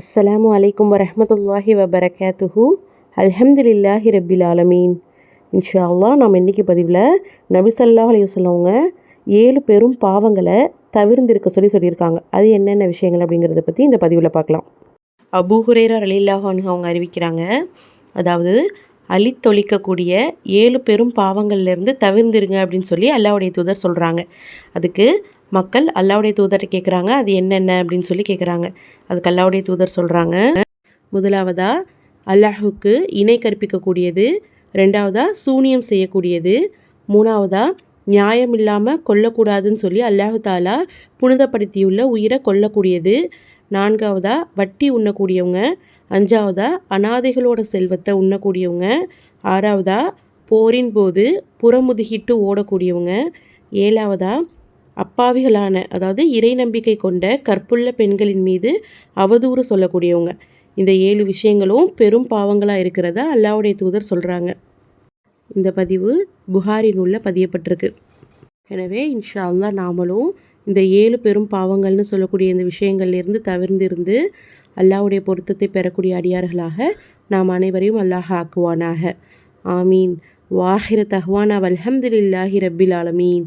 அஸ்லாம் அலைக்கும் வரமத்துல்லாஹி வபரகாத்துஹு. அல்ஹம்துலில்லாஹி ரபில் ஆலமீன். இன்ஷா அல்லா நம்ம இன்றைக்கி பதிவில் நபி அலி சொல்லவங்க ஏழு பெரும் பாவங்களை தவிர்ந்திருக்க சொல்லி சொல்லியிருக்காங்க. அது என்னென்ன விஷயங்கள் அப்படிங்கிறத பற்றி இந்த பதிவில் பார்க்கலாம். அபூ ஹுரேரா அலில்லாஹான் அவங்க அறிவிக்கிறாங்க. அதாவது அழித்தொழிக்கக்கூடிய ஏழு பெரும் பாவங்கள்லேருந்து தவிர்ந்திருங்க அப்படின்னு சொல்லி அல்லாவுடைய தூதர் சொல்கிறாங்க அதுக்கு மக்கள் அல்லாவுடைய தூதர்கிட்ட கேட்குறாங்க அது என்னென்ன அப்படின்னு சொல்லி கேட்குறாங்க அதுக்கு அல்லாவுடைய தூதர் சொல்கிறாங்க முதலாவதா அல்லாஹுக்கு இணை கற்பிக்கக்கூடியது ரெண்டாவதா சூனியம் செய்யக்கூடியது மூணாவதா நியாயம் இல்லாமல் கொல்லக்கூடாதுன்னு சொல்லி அல்லாஹு தாலா புனிதப்படுத்தியுள்ள உயிரை கொல்லக்கூடியது நான்காவதா வட்டி உண்ணக்கூடியவங்க அஞ்சாவதா அனாதைகளோட செல்வத்தை உண்ணக்கூடியவங்க ஆறாவதா போரின் போது புறமுதுகிட்டு ஓடக்கூடியவங்க ஏழாவதா அப்பாவிகளான அதாவது இறை நம்பிக்கை கொண்ட கற்புள்ள பெண்களின் மீது அவதூறு சொல்லக்கூடியவங்க. இந்த ஏழு விஷயங்களும் பெரும் பாவங்களாக இருக்கிறதா அல்லாவுடைய தூதர் சொல்கிறாங்க இந்த பதிவு புகாரி நூலில் பதியப்பட்டிருக்கு. எனவே இன்ஷா அல்லா நாமளும் இந்த ஏழு பெரும் பாவங்கள்னு சொல்லக்கூடிய இந்த விஷயங்கள்லேருந்து தவிர்ந்திருந்து அல்லாவுடைய பொருத்தத்தை பெறக்கூடிய அடியார்களாக நாம் அனைவரையும் அல்லாஹ் ஆக்குவானாக. ஆமீன். வாஹிர தஹ்வானா வல்ஹம்துலில்லாஹி ரப்பில் ஆலமீன்.